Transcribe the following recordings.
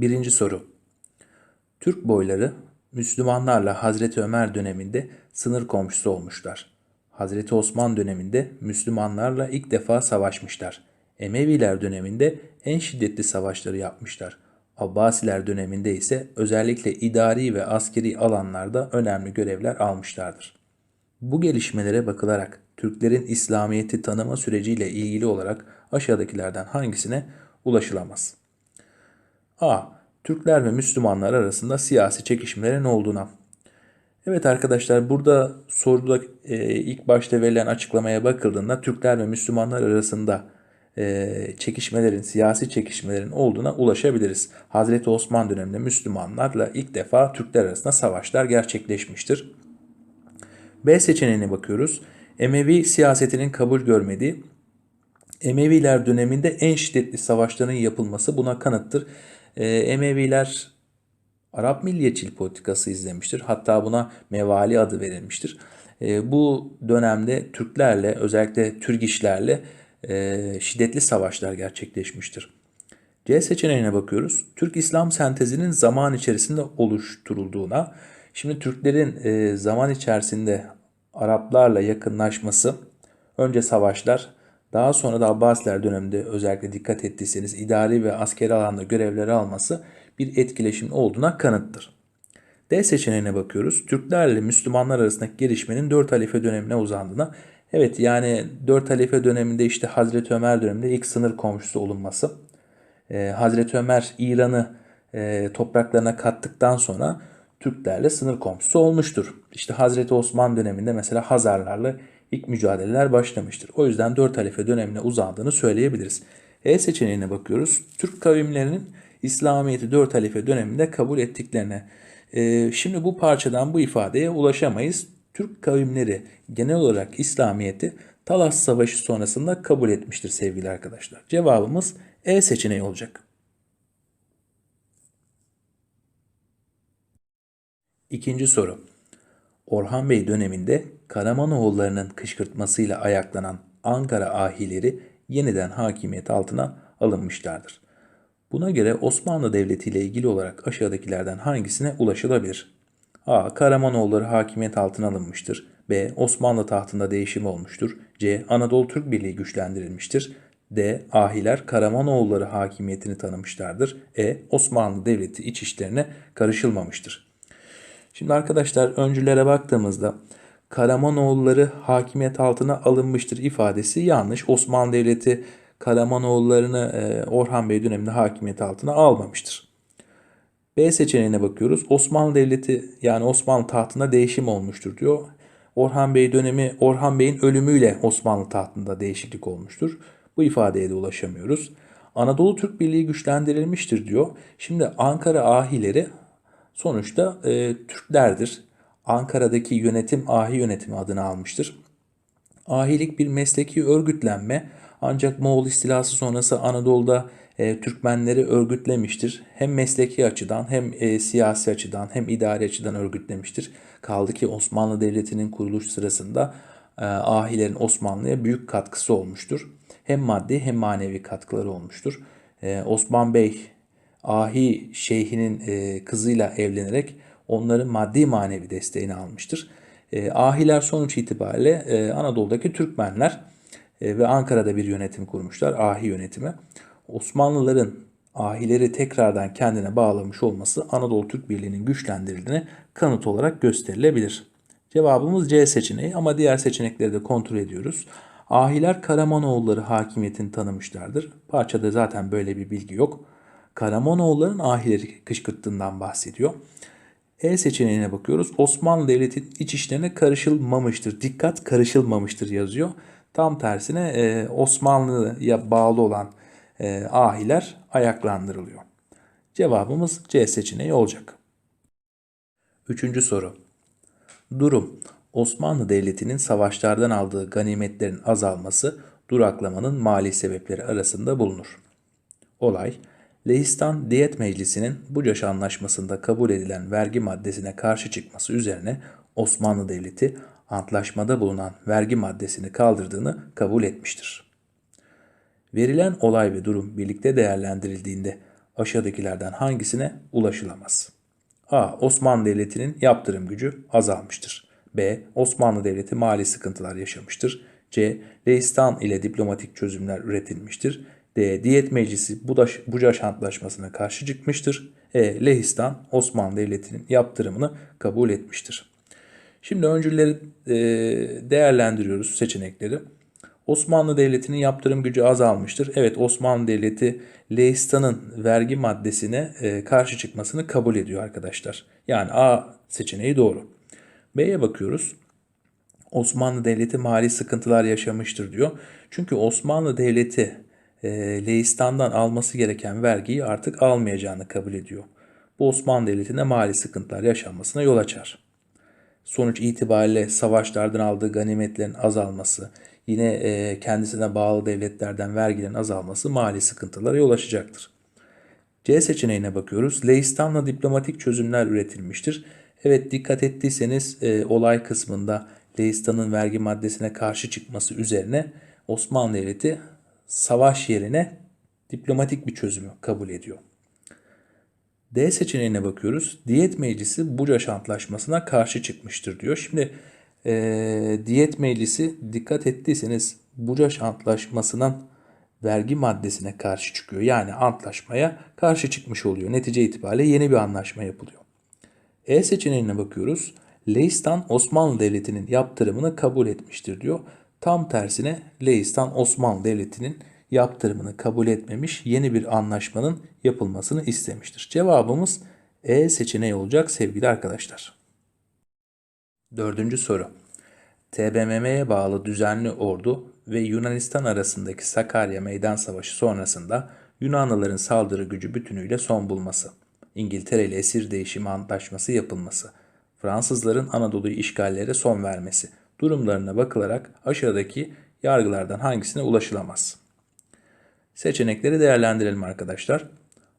Birinci soru. Türk boyları Müslümanlarla Hazreti Ömer döneminde sınır komşusu olmuşlar. Hazreti Osman döneminde Müslümanlarla ilk defa savaşmışlar. Emeviler döneminde en şiddetli savaşları yapmışlar. Abbasiler döneminde ise özellikle idari ve askeri alanlarda önemli görevler almışlardır. Bu gelişmelere bakılarak Türklerin İslamiyet'i tanıma süreciyle ilgili olarak aşağıdakilerden hangisine ulaşılamaz? A. Türkler ve Müslümanlar arasında siyasi çekişmelerin olduğuna. Evet arkadaşlar burada soruda e, ilk başta verilen açıklamaya bakıldığında Türkler ve Müslümanlar arasında e, çekişmelerin, siyasi çekişmelerin olduğuna ulaşabiliriz. Hazreti Osman döneminde Müslümanlarla ilk defa Türkler arasında savaşlar gerçekleşmiştir. B seçeneğine bakıyoruz. Emevi siyasetinin kabul görmediği Emeviler döneminde en şiddetli savaşların yapılması buna kanıttır. Ee, Emeviler Arap milliyetçilik politikası izlemiştir. Hatta buna mevali adı verilmiştir. Ee, bu dönemde Türklerle özellikle Türgişlerle e, şiddetli savaşlar gerçekleşmiştir. C seçeneğine bakıyoruz. Türk İslam sentezinin zaman içerisinde oluşturulduğuna, şimdi Türklerin e, zaman içerisinde Araplarla yakınlaşması, önce savaşlar, daha sonra da Abbasiler döneminde özellikle dikkat ettiyseniz idari ve askeri alanda görevleri alması bir etkileşim olduğuna kanıttır. D seçeneğine bakıyoruz. Türklerle Müslümanlar arasındaki gelişmenin 4 halife dönemine uzandığına. Evet yani 4 halife döneminde işte Hazreti Ömer döneminde ilk sınır komşusu olunması. Ee, Hazreti Ömer İran'ı e, topraklarına kattıktan sonra Türklerle sınır komşusu olmuştur. İşte Hazreti Osman döneminde mesela Hazarlarla ilk mücadeleler başlamıştır. O yüzden 4 halife dönemine uzandığını söyleyebiliriz. E seçeneğine bakıyoruz. Türk kavimlerinin İslamiyet'i 4 halife döneminde kabul ettiklerine. E, şimdi bu parçadan bu ifadeye ulaşamayız. Türk kavimleri genel olarak İslamiyet'i Talas Savaşı sonrasında kabul etmiştir sevgili arkadaşlar. Cevabımız E seçeneği olacak. İkinci soru. Orhan Bey döneminde Karamanoğullarının kışkırtmasıyla ayaklanan Ankara ahileri yeniden hakimiyet altına alınmışlardır. Buna göre Osmanlı Devleti ile ilgili olarak aşağıdakilerden hangisine ulaşılabilir? A. Karamanoğulları hakimiyet altına alınmıştır. B. Osmanlı tahtında değişim olmuştur. C. Anadolu Türk Birliği güçlendirilmiştir. D. Ahiler Karamanoğulları hakimiyetini tanımışlardır. E. Osmanlı Devleti iç işlerine karışılmamıştır. Şimdi arkadaşlar öncülere baktığımızda Karamanoğulları hakimiyet altına alınmıştır ifadesi yanlış. Osmanlı Devleti Karamanoğullarını e, Orhan Bey döneminde hakimiyet altına almamıştır. B seçeneğine bakıyoruz. Osmanlı Devleti yani Osmanlı tahtında değişim olmuştur diyor. Orhan Bey dönemi Orhan Bey'in ölümüyle Osmanlı tahtında değişiklik olmuştur. Bu ifadeye de ulaşamıyoruz. Anadolu Türk Birliği güçlendirilmiştir diyor. Şimdi Ankara ahileri sonuçta e, Türklerdir. Ankara'daki yönetim ahi yönetimi adını almıştır. Ahilik bir mesleki örgütlenme ancak Moğol istilası sonrası Anadolu'da e, Türkmenleri örgütlemiştir. Hem mesleki açıdan hem e, siyasi açıdan hem idari açıdan örgütlemiştir. Kaldı ki Osmanlı Devleti'nin kuruluş sırasında e, ahilerin Osmanlı'ya büyük katkısı olmuştur. Hem maddi hem manevi katkıları olmuştur. E, Osman Bey ahi şeyhinin e, kızıyla evlenerek onların maddi manevi desteğini almıştır. E, ahiler sonuç itibariyle e, Anadolu'daki Türkmenler e, ve Ankara'da bir yönetim kurmuşlar, ahi yönetimi. Osmanlıların ahileri tekrardan kendine bağlamış olması Anadolu Türk Birliği'nin güçlendirildiğine kanıt olarak gösterilebilir. Cevabımız C seçeneği ama diğer seçenekleri de kontrol ediyoruz. Ahiler Karamanoğulları hakimiyetini tanımışlardır. Parçada zaten böyle bir bilgi yok. Karamanoğulların ahileri kışkırttığından bahsediyor. E seçeneğine bakıyoruz. Osmanlı Devleti iç işlerine karışılmamıştır. Dikkat karışılmamıştır yazıyor. Tam tersine e, Osmanlı'ya bağlı olan e, ahiler ayaklandırılıyor. Cevabımız C seçeneği olacak. Üçüncü soru. Durum. Osmanlı Devleti'nin savaşlardan aldığı ganimetlerin azalması duraklamanın mali sebepleri arasında bulunur. Olay, Lehistan Diyet Meclisi'nin Bucaş Anlaşması'nda kabul edilen vergi maddesine karşı çıkması üzerine Osmanlı Devleti antlaşmada bulunan vergi maddesini kaldırdığını kabul etmiştir. Verilen olay ve durum birlikte değerlendirildiğinde aşağıdakilerden hangisine ulaşılamaz? A. Osmanlı Devleti'nin yaptırım gücü azalmıştır. B. Osmanlı Devleti mali sıkıntılar yaşamıştır. C. Leistan ile diplomatik çözümler üretilmiştir. D. Diyet Meclisi Budaş, Bucaş Antlaşması'na karşı çıkmıştır. E. Lehistan Osmanlı Devleti'nin yaptırımını kabul etmiştir. Şimdi öncülleri e, değerlendiriyoruz seçenekleri. Osmanlı Devleti'nin yaptırım gücü azalmıştır. Evet Osmanlı Devleti Leistan'ın vergi maddesine e, karşı çıkmasını kabul ediyor arkadaşlar. Yani A seçeneği doğru. B'ye bakıyoruz. Osmanlı Devleti mali sıkıntılar yaşamıştır diyor. Çünkü Osmanlı Devleti e, Leistan'dan alması gereken vergiyi artık almayacağını kabul ediyor. Bu Osmanlı Devleti'nde mali sıkıntılar yaşanmasına yol açar. Sonuç itibariyle savaşlardan aldığı ganimetlerin azalması, yine e, kendisine bağlı devletlerden vergilerin azalması mali sıkıntılara yol açacaktır. C seçeneğine bakıyoruz. Leistan'la diplomatik çözümler üretilmiştir. Evet dikkat ettiyseniz e, olay kısmında Leistan'ın vergi maddesine karşı çıkması üzerine Osmanlı Devleti savaş yerine diplomatik bir çözümü kabul ediyor. D seçeneğine bakıyoruz. Diyet Meclisi Bucaş Antlaşması'na karşı çıkmıştır diyor. Şimdi e, Diyet Meclisi dikkat ettiyseniz Bucaş Antlaşması'nın vergi maddesine karşı çıkıyor. Yani antlaşmaya karşı çıkmış oluyor. Netice itibariyle yeni bir anlaşma yapılıyor. E seçeneğine bakıyoruz. Leistan Osmanlı Devleti'nin yaptırımını kabul etmiştir diyor. Tam tersine Leistan Osmanlı Devleti'nin yaptırımını kabul etmemiş yeni bir anlaşmanın yapılmasını istemiştir. Cevabımız E seçeneği olacak sevgili arkadaşlar. Dördüncü soru. TBMM'ye bağlı düzenli ordu ve Yunanistan arasındaki Sakarya Meydan Savaşı sonrasında Yunanlıların saldırı gücü bütünüyle son bulması, İngiltere ile esir değişimi antlaşması yapılması, Fransızların Anadolu'yu işgallere son vermesi durumlarına bakılarak aşağıdaki yargılardan hangisine ulaşılamaz? Seçenekleri değerlendirelim arkadaşlar.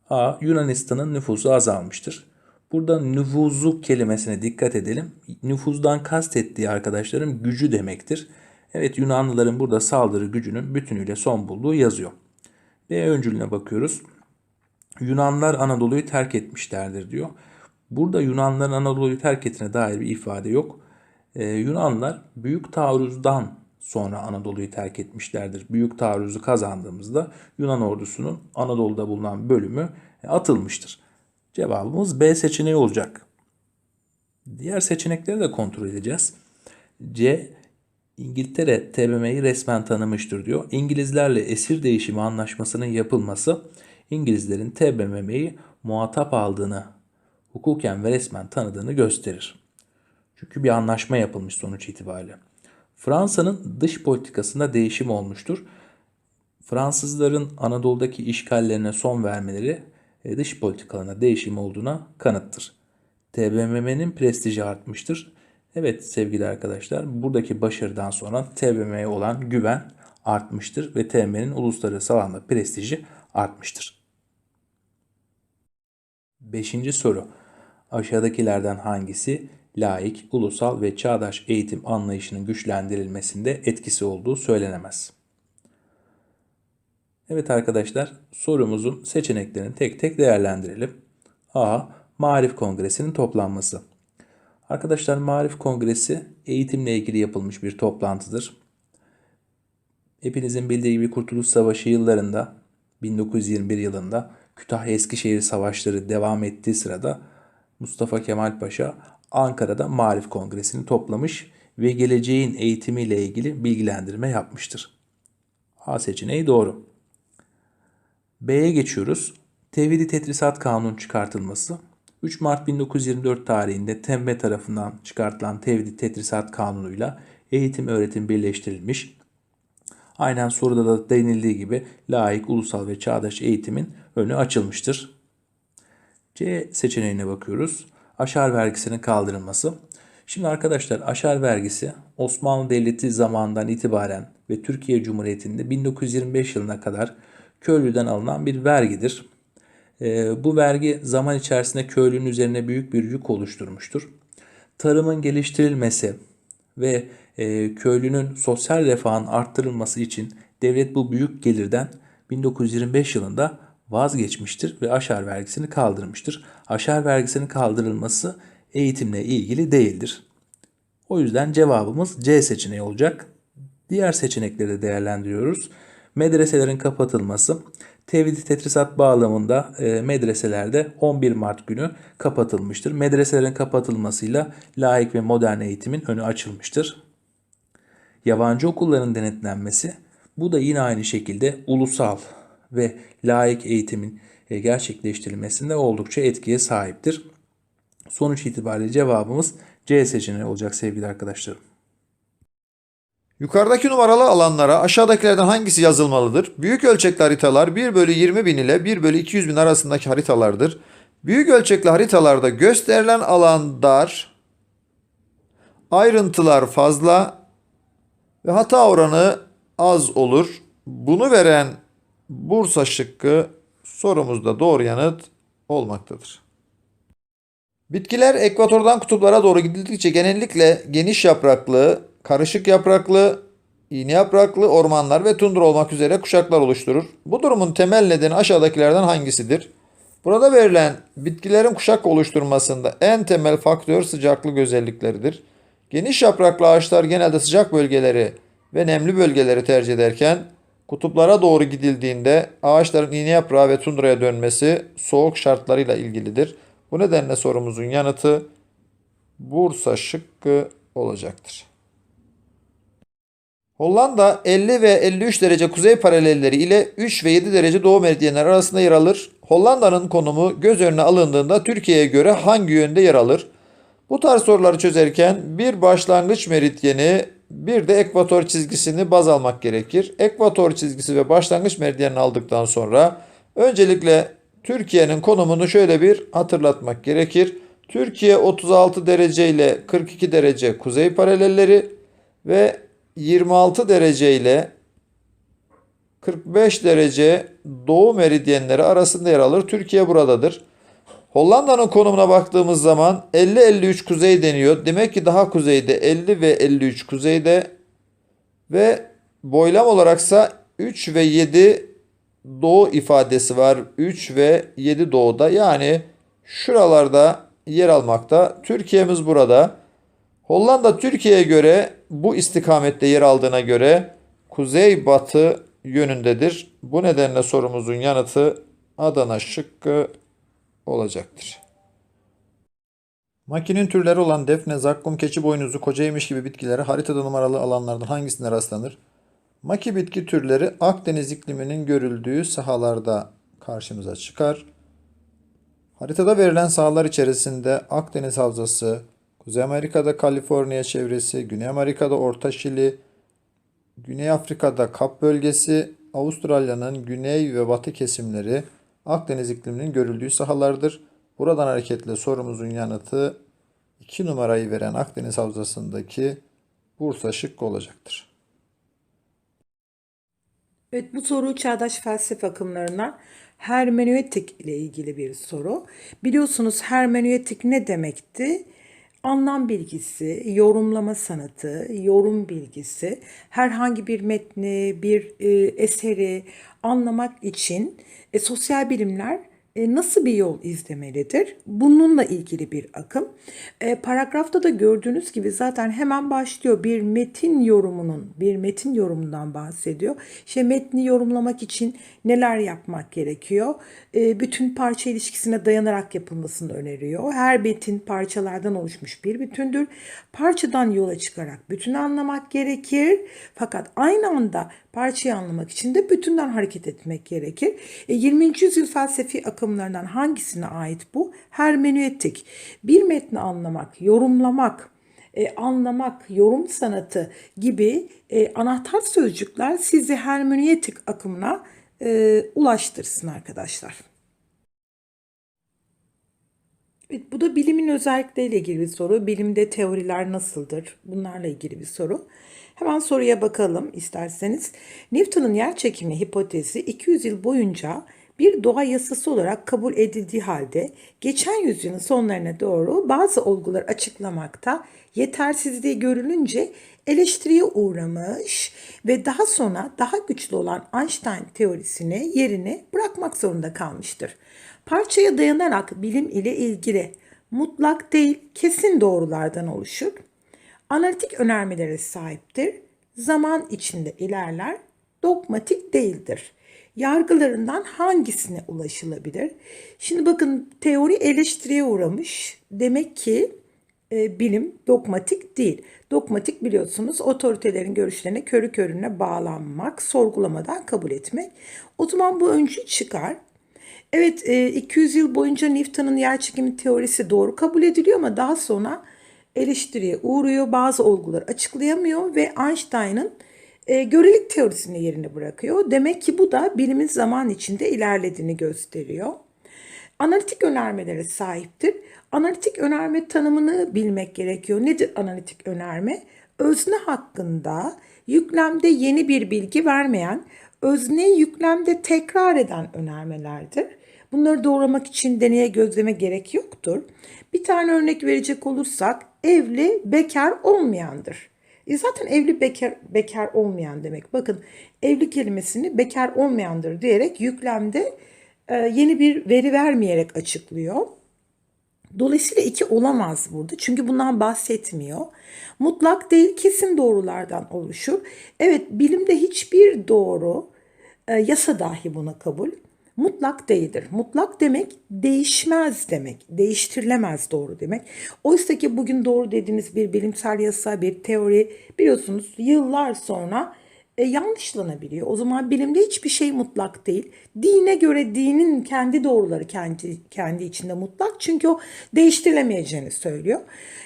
A. Yunanistan'ın nüfusu azalmıştır. Burada nüfuzu kelimesine dikkat edelim. Nüfuzdan kastettiği arkadaşlarım gücü demektir. Evet Yunanlıların burada saldırı gücünün bütünüyle son bulduğu yazıyor. B öncülüne bakıyoruz. Yunanlar Anadolu'yu terk etmişlerdir diyor. Burada Yunanların Anadolu'yu terk ettiğine dair bir ifade yok. Ee, Yunanlar büyük taarruzdan sonra Anadolu'yu terk etmişlerdir. Büyük taarruzu kazandığımızda Yunan ordusunun Anadolu'da bulunan bölümü atılmıştır. Cevabımız B seçeneği olacak. Diğer seçenekleri de kontrol edeceğiz. C. İngiltere TBMM'yi resmen tanımıştır diyor. İngilizlerle esir değişimi anlaşmasının yapılması İngilizlerin TBMM'yi muhatap aldığını, hukuken ve resmen tanıdığını gösterir. Çünkü bir anlaşma yapılmış sonuç itibariyle. Fransa'nın dış politikasında değişim olmuştur. Fransızların Anadolu'daki işgallerine son vermeleri e, dış politikalarına değişim olduğuna kanıttır. TBMM'nin prestiji artmıştır. Evet sevgili arkadaşlar buradaki başarıdan sonra TBMM'ye olan güven artmıştır ve TBMM'nin uluslararası alanda prestiji artmıştır. Beşinci soru. Aşağıdakilerden hangisi laik, ulusal ve çağdaş eğitim anlayışının güçlendirilmesinde etkisi olduğu söylenemez. Evet arkadaşlar sorumuzun seçeneklerini tek tek değerlendirelim. A. Marif Kongresi'nin toplanması. Arkadaşlar Marif Kongresi eğitimle ilgili yapılmış bir toplantıdır. Hepinizin bildiği gibi Kurtuluş Savaşı yıllarında 1921 yılında Kütahya Eskişehir Savaşları devam ettiği sırada Mustafa Kemal Paşa Ankara'da Marif Kongresi'ni toplamış ve geleceğin eğitimiyle ilgili bilgilendirme yapmıştır. A seçeneği doğru. B'ye geçiyoruz. Tevhidi Tetrisat Kanunu çıkartılması. 3 Mart 1924 tarihinde TEMBE tarafından çıkartılan Tevhidi Tetrisat Kanunu'yla eğitim öğretim birleştirilmiş. Aynen soruda da denildiği gibi layık, ulusal ve çağdaş eğitimin önü açılmıştır. C seçeneğine bakıyoruz aşar vergisinin kaldırılması. Şimdi arkadaşlar aşar vergisi Osmanlı Devleti zamanından itibaren ve Türkiye Cumhuriyeti'nde 1925 yılına kadar köylüden alınan bir vergidir. Ee, bu vergi zaman içerisinde köylünün üzerine büyük bir yük oluşturmuştur. Tarımın geliştirilmesi ve e, köylünün sosyal refahın arttırılması için devlet bu büyük gelirden 1925 yılında vazgeçmiştir ve aşar vergisini kaldırmıştır. Aşar vergisinin kaldırılması eğitimle ilgili değildir. O yüzden cevabımız C seçeneği olacak. Diğer seçenekleri de değerlendiriyoruz. Medreselerin kapatılması. Tevhid Tetrisat bağlamında e, medreselerde 11 Mart günü kapatılmıştır. Medreselerin kapatılmasıyla laik ve modern eğitimin önü açılmıştır. Yabancı okulların denetlenmesi. Bu da yine aynı şekilde ulusal ve laik eğitimin e, gerçekleştirilmesinde oldukça etkiye sahiptir. Sonuç itibariyle cevabımız C seçeneği olacak sevgili arkadaşlarım. Yukarıdaki numaralı alanlara aşağıdakilerden hangisi yazılmalıdır? Büyük ölçekli haritalar 1 bölü 20 bin ile 1 bölü 200 bin arasındaki haritalardır. Büyük ölçekli haritalarda gösterilen alan dar, ayrıntılar fazla ve hata oranı az olur. Bunu veren Bursa şıkkı sorumuzda doğru yanıt olmaktadır. Bitkiler ekvatordan kutuplara doğru gidildikçe genellikle geniş yapraklı, karışık yapraklı, iğne yapraklı ormanlar ve tundra olmak üzere kuşaklar oluşturur. Bu durumun temel nedeni aşağıdakilerden hangisidir? Burada verilen bitkilerin kuşak oluşturmasında en temel faktör sıcaklık özellikleridir. Geniş yapraklı ağaçlar genelde sıcak bölgeleri ve nemli bölgeleri tercih ederken kutuplara doğru gidildiğinde ağaçların iğne yaprağı ve tundraya dönmesi soğuk şartlarıyla ilgilidir. Bu nedenle sorumuzun yanıtı Bursa şıkkı olacaktır. Hollanda 50 ve 53 derece kuzey paralelleri ile 3 ve 7 derece doğu meridyenler arasında yer alır. Hollanda'nın konumu göz önüne alındığında Türkiye'ye göre hangi yönde yer alır? Bu tarz soruları çözerken bir başlangıç meridyeni bir de ekvator çizgisini baz almak gerekir. Ekvator çizgisi ve başlangıç meridyenini aldıktan sonra öncelikle Türkiye'nin konumunu şöyle bir hatırlatmak gerekir. Türkiye 36 derece ile 42 derece kuzey paralelleri ve 26 derece ile 45 derece doğu meridyenleri arasında yer alır. Türkiye buradadır. Hollanda'nın konumuna baktığımız zaman 50-53 kuzey deniyor. Demek ki daha kuzeyde 50 ve 53 kuzeyde ve boylam olaraksa 3 ve 7 doğu ifadesi var. 3 ve 7 doğuda yani şuralarda yer almakta. Türkiye'miz burada. Hollanda Türkiye'ye göre bu istikamette yer aldığına göre kuzey batı yönündedir. Bu nedenle sorumuzun yanıtı Adana şıkkı olacaktır. Makinin türleri olan defne, zakkum, keçi boynuzu, kocaymış gibi bitkilere haritada numaralı alanlardan hangisine rastlanır? Maki bitki türleri Akdeniz ikliminin görüldüğü sahalarda karşımıza çıkar. Haritada verilen sahalar içerisinde Akdeniz Havzası, Kuzey Amerika'da Kaliforniya çevresi, Güney Amerika'da Orta Şili, Güney Afrika'da Kap bölgesi, Avustralya'nın güney ve batı kesimleri Akdeniz ikliminin görüldüğü sahalardır. Buradan hareketle sorumuzun yanıtı 2 numarayı veren Akdeniz Havzası'ndaki Bursa şıkkı olacaktır. Evet bu soru çağdaş felsefe akımlarından hermeneutik ile ilgili bir soru. Biliyorsunuz hermeneutik ne demekti? Anlam bilgisi, yorumlama sanatı, yorum bilgisi, herhangi bir metni, bir e, eseri anlamak için e, sosyal bilimler e, nasıl bir yol izlemelidir? Bununla ilgili bir akım. E, paragrafta da gördüğünüz gibi zaten hemen başlıyor. Bir metin yorumunun, bir metin yorumundan bahsediyor. İşte metni yorumlamak için neler yapmak gerekiyor? E, bütün parça ilişkisine dayanarak yapılmasını öneriyor. Her metin parçalardan oluşmuş bir bütündür. Parçadan yola çıkarak bütünü anlamak gerekir. Fakat aynı anda parçayı anlamak için de bütünden hareket etmek gerekir. E, 20. yüzyıl felsefi akımlarından hangisine ait bu? Hermeneutik. Bir metni anlamak, yorumlamak, e, anlamak, yorum sanatı gibi e, anahtar sözcükler sizi hermeneutik akımına e, ulaştırsın arkadaşlar. Evet, bu da bilimin özellikleriyle ilgili bir soru. Bilimde teoriler nasıldır? Bunlarla ilgili bir soru. Hemen soruya bakalım isterseniz. Newton'un yer çekimi hipotezi 200 yıl boyunca bir doğa yasası olarak kabul edildiği halde geçen yüzyılın sonlarına doğru bazı olgular açıklamakta yetersizliği görülünce eleştiriye uğramış ve daha sonra daha güçlü olan Einstein teorisine yerini bırakmak zorunda kalmıştır. Parçaya dayanarak bilim ile ilgili mutlak değil kesin doğrulardan oluşur. Analitik önermelere sahiptir. Zaman içinde ilerler. Dogmatik değildir. Yargılarından hangisine ulaşılabilir? Şimdi bakın teori eleştiriye uğramış. Demek ki e, bilim dogmatik değil. Dogmatik biliyorsunuz otoritelerin görüşlerine körü körüne bağlanmak, sorgulamadan kabul etmek. O zaman bu öncü çıkar. Evet e, 200 yıl boyunca Newton'un yerçekimi teorisi doğru kabul ediliyor ama daha sonra eleştiriye uğruyor. Bazı olguları açıklayamıyor ve Einstein'ın e, görelilik teorisini yerine bırakıyor. Demek ki bu da bilimin zaman içinde ilerlediğini gösteriyor. Analitik önermelere sahiptir. Analitik önerme tanımını bilmek gerekiyor. Nedir analitik önerme? Özne hakkında yüklemde yeni bir bilgi vermeyen, özneyi yüklemde tekrar eden önermelerdir. Bunları doğramak için deneye gözleme gerek yoktur. Bir tane örnek verecek olursak evli bekar olmayandır. E zaten evli bekar, bekar olmayan demek. Bakın evli kelimesini bekar olmayandır diyerek yüklemde e, yeni bir veri vermeyerek açıklıyor. Dolayısıyla iki olamaz burada. Çünkü bundan bahsetmiyor. Mutlak değil kesin doğrulardan oluşur. Evet bilimde hiçbir doğru e, yasa dahi buna kabul mutlak değildir. Mutlak demek değişmez demek. Değiştirilemez doğru demek. Oysa ki bugün doğru dediğiniz bir bilimsel yasa, bir teori biliyorsunuz yıllar sonra e, yanlışlanabiliyor. O zaman bilimde hiçbir şey mutlak değil. Dine göre dinin kendi doğruları kendi kendi içinde mutlak. Çünkü o değiştirilemeyeceğini söylüyor.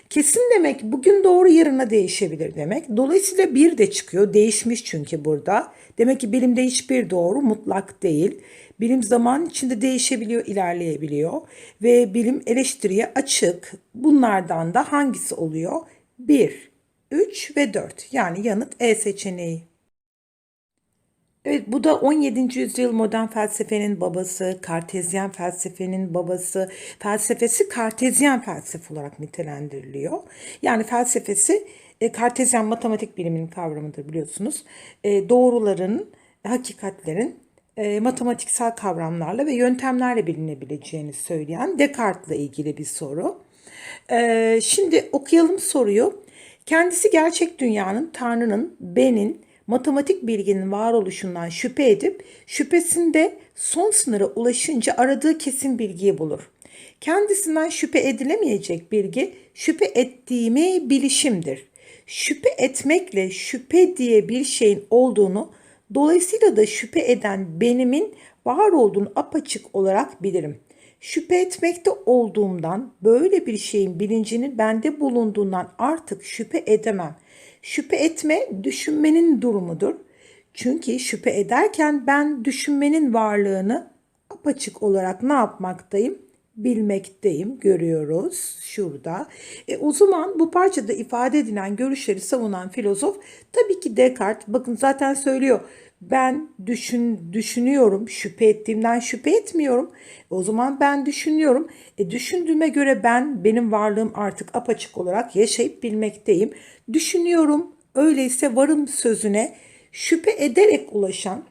Kesin demek bugün doğru yarına değişebilir demek. Dolayısıyla bir de çıkıyor. Değişmiş çünkü burada. Demek ki bilimde hiçbir doğru mutlak değil. Bilim zaman içinde değişebiliyor, ilerleyebiliyor ve bilim eleştiriye açık. Bunlardan da hangisi oluyor? 1, 3 ve 4. Yani yanıt E seçeneği. Evet bu da 17. yüzyıl modern felsefenin babası, kartezyen felsefenin babası, felsefesi kartezyen felsefe olarak nitelendiriliyor. Yani felsefesi e, kartezyen matematik biliminin kavramıdır biliyorsunuz. E, doğruların, hakikatlerin e, matematiksel kavramlarla ve yöntemlerle bilinebileceğini söyleyen Descartes'la ilgili bir soru. E, şimdi okuyalım soruyu. Kendisi gerçek dünyanın, Tanrı'nın, benin, matematik bilginin varoluşundan şüphe edip şüphesinde son sınıra ulaşınca aradığı kesin bilgiyi bulur. Kendisinden şüphe edilemeyecek bilgi şüphe ettiğimi bilişimdir. Şüphe etmekle şüphe diye bir şeyin olduğunu dolayısıyla da şüphe eden benimin var olduğunu apaçık olarak bilirim. Şüphe etmekte olduğumdan böyle bir şeyin bilincinin bende bulunduğundan artık şüphe edemem. Şüphe etme düşünmenin durumudur. Çünkü şüphe ederken ben düşünmenin varlığını apaçık olarak ne yapmaktayım? Bilmekteyim, görüyoruz şurada. E, o zaman bu parçada ifade edilen görüşleri savunan filozof tabii ki Descartes. Bakın zaten söylüyor. Ben düşün düşünüyorum, şüphe ettiğimden şüphe etmiyorum. O zaman ben düşünüyorum. E, düşündüğüme göre ben, benim varlığım artık apaçık olarak yaşayıp bilmekteyim. Düşünüyorum, öyleyse varım sözüne şüphe ederek ulaşan,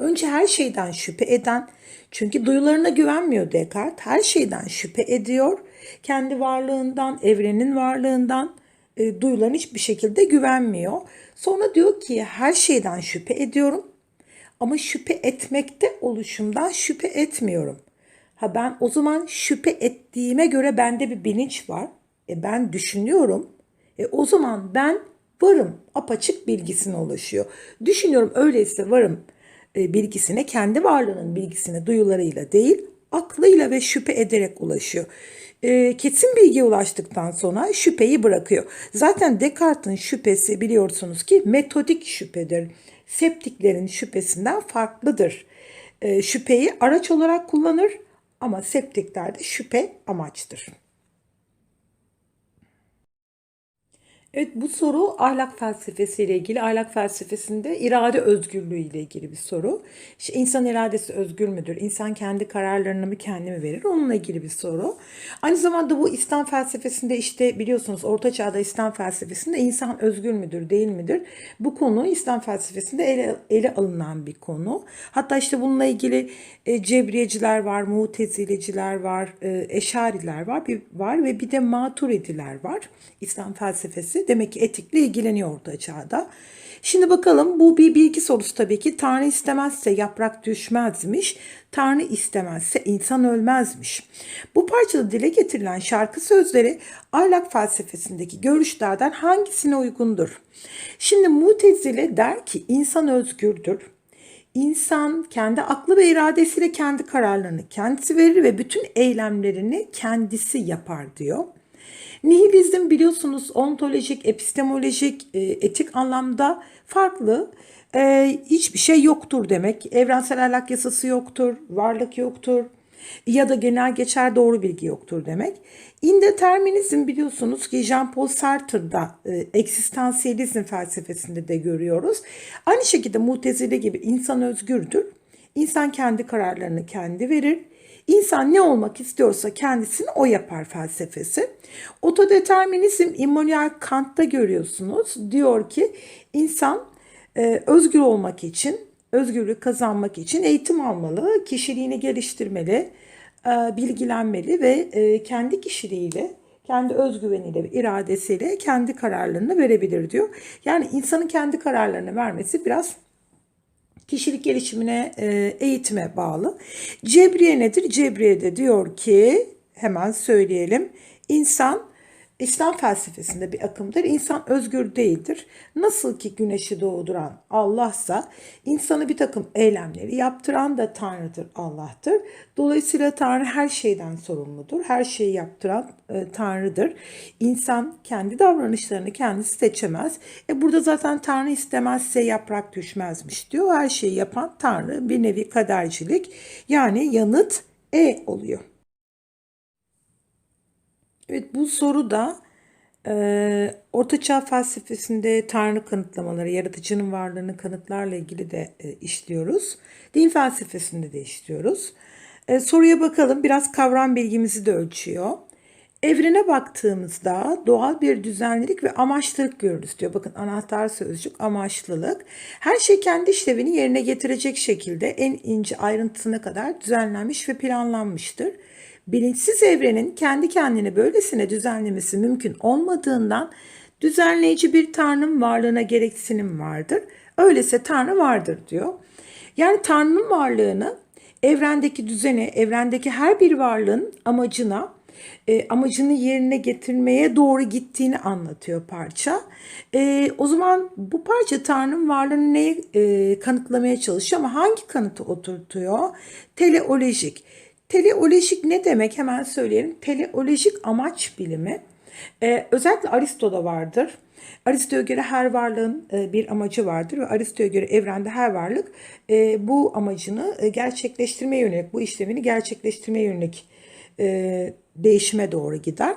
önce her şeyden şüphe eden, çünkü duyularına güvenmiyor Descartes, her şeyden şüphe ediyor. Kendi varlığından, evrenin varlığından, e, duyularına hiçbir şekilde güvenmiyor. Sonra diyor ki her şeyden şüphe ediyorum ama şüphe etmekte oluşumdan şüphe etmiyorum. Ha ben o zaman şüphe ettiğime göre bende bir bilinç var. E ben düşünüyorum. E o zaman ben varım apaçık bilgisine ulaşıyor. Düşünüyorum öyleyse varım bilgisine kendi varlığının bilgisine duyularıyla değil aklıyla ve şüphe ederek ulaşıyor. E, kesin bilgiye ulaştıktan sonra şüpheyi bırakıyor. Zaten Descartes'in şüphesi biliyorsunuz ki metodik şüphedir. Septiklerin şüphesinden farklıdır. E, şüpheyi araç olarak kullanır ama septiklerde şüphe amaçtır. Evet bu soru ahlak felsefesiyle ilgili. Ahlak felsefesinde irade özgürlüğü ile ilgili bir soru. İşte insan iradesi özgür müdür? İnsan kendi kararlarını mı kendi mi verir? Onunla ilgili bir soru. Aynı zamanda bu İslam felsefesinde işte biliyorsunuz Orta Çağ'da İslam felsefesinde insan özgür müdür değil midir? Bu konu İslam felsefesinde ele, ele alınan bir konu. Hatta işte bununla ilgili e, cebriyeciler var, mutezileciler var, e, eşariler var, bir, var ve bir de maturidiler var. İslam felsefesi demek ki etikle ilgileniyor Orta Çağ'da. Şimdi bakalım bu bir bilgi sorusu tabii ki. Tanrı istemezse yaprak düşmezmiş. Tanrı istemezse insan ölmezmiş. Bu parçada dile getirilen şarkı sözleri ahlak felsefesindeki görüşlerden hangisine uygundur? Şimdi Mutezile der ki insan özgürdür. İnsan kendi aklı ve iradesiyle kendi kararlarını kendisi verir ve bütün eylemlerini kendisi yapar diyor. Nihilizm biliyorsunuz ontolojik, epistemolojik, e, etik anlamda farklı. E, hiçbir şey yoktur demek. Evrensel ahlak yasası yoktur, varlık yoktur ya da genel geçer doğru bilgi yoktur demek. İndeterminizm biliyorsunuz ki Jean-Paul Sartre'da e, eksistansiyelizm felsefesinde de görüyoruz. Aynı şekilde Mutezile gibi insan özgürdür. İnsan kendi kararlarını kendi verir. İnsan ne olmak istiyorsa kendisini o yapar felsefesi. Otodeterminizm Immanuel Kant'ta görüyorsunuz. Diyor ki insan e, özgür olmak için, özgürlük kazanmak için eğitim almalı, kişiliğini geliştirmeli, e, bilgilenmeli ve e, kendi kişiliğiyle, kendi özgüveniyle ve iradesiyle kendi kararlarını verebilir diyor. Yani insanın kendi kararlarını vermesi biraz kişilik gelişimine, e, eğitime bağlı. Cebriye nedir? Cebriye de diyor ki, hemen söyleyelim, insan İslam felsefesinde bir akımdır. İnsan özgür değildir. Nasıl ki güneşi doğduran Allah'sa insanı bir takım eylemleri yaptıran da Tanrı'dır, Allah'tır. Dolayısıyla Tanrı her şeyden sorumludur. Her şeyi yaptıran e, Tanrı'dır. İnsan kendi davranışlarını kendisi seçemez. E burada zaten Tanrı istemezse yaprak düşmezmiş diyor. Her şeyi yapan Tanrı bir nevi kadercilik. Yani yanıt E oluyor. Evet bu soru da e, Ortaçağ felsefesinde Tanrı kanıtlamaları, yaratıcının varlığını kanıtlarla ilgili de e, işliyoruz. Din felsefesinde de işliyoruz. E, soruya bakalım biraz kavram bilgimizi de ölçüyor. Evrene baktığımızda doğal bir düzenlilik ve amaçlılık görürüz diyor. Bakın anahtar sözcük amaçlılık. Her şey kendi işlevini yerine getirecek şekilde en ince ayrıntısına kadar düzenlenmiş ve planlanmıştır bilinçsiz evrenin kendi kendini böylesine düzenlemesi mümkün olmadığından düzenleyici bir tanrının varlığına gereksinim vardır. Öyleyse tanrı vardır diyor. Yani tanrının varlığını evrendeki düzene, evrendeki her bir varlığın amacına, e, amacını yerine getirmeye doğru gittiğini anlatıyor parça. E, o zaman bu parça Tanrı'nın varlığını neye e, kanıtlamaya çalışıyor ama hangi kanıtı oturtuyor? Teleolojik. Teleolojik ne demek hemen söyleyelim. Teleolojik amaç bilimi ee, özellikle Aristo'da vardır. Aristo'ya göre her varlığın e, bir amacı vardır ve Aristo'ya göre evrende her varlık e, bu amacını e, gerçekleştirmeye yönelik, bu işlemini gerçekleştirmeye yönelik değişime doğru gider.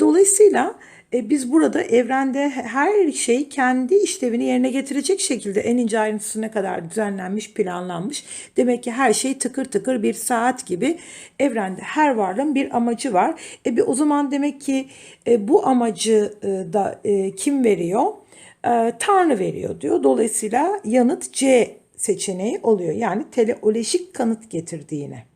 Dolayısıyla e, biz burada evrende her şey kendi işlevini yerine getirecek şekilde en ince ayrıntısına kadar düzenlenmiş, planlanmış. Demek ki her şey tıkır tıkır bir saat gibi evrende her varlığın bir amacı var. E bir o zaman demek ki e, bu amacı e, da e, kim veriyor? E, Tanrı veriyor diyor. Dolayısıyla yanıt C seçeneği oluyor. Yani teleolojik kanıt getirdiğine.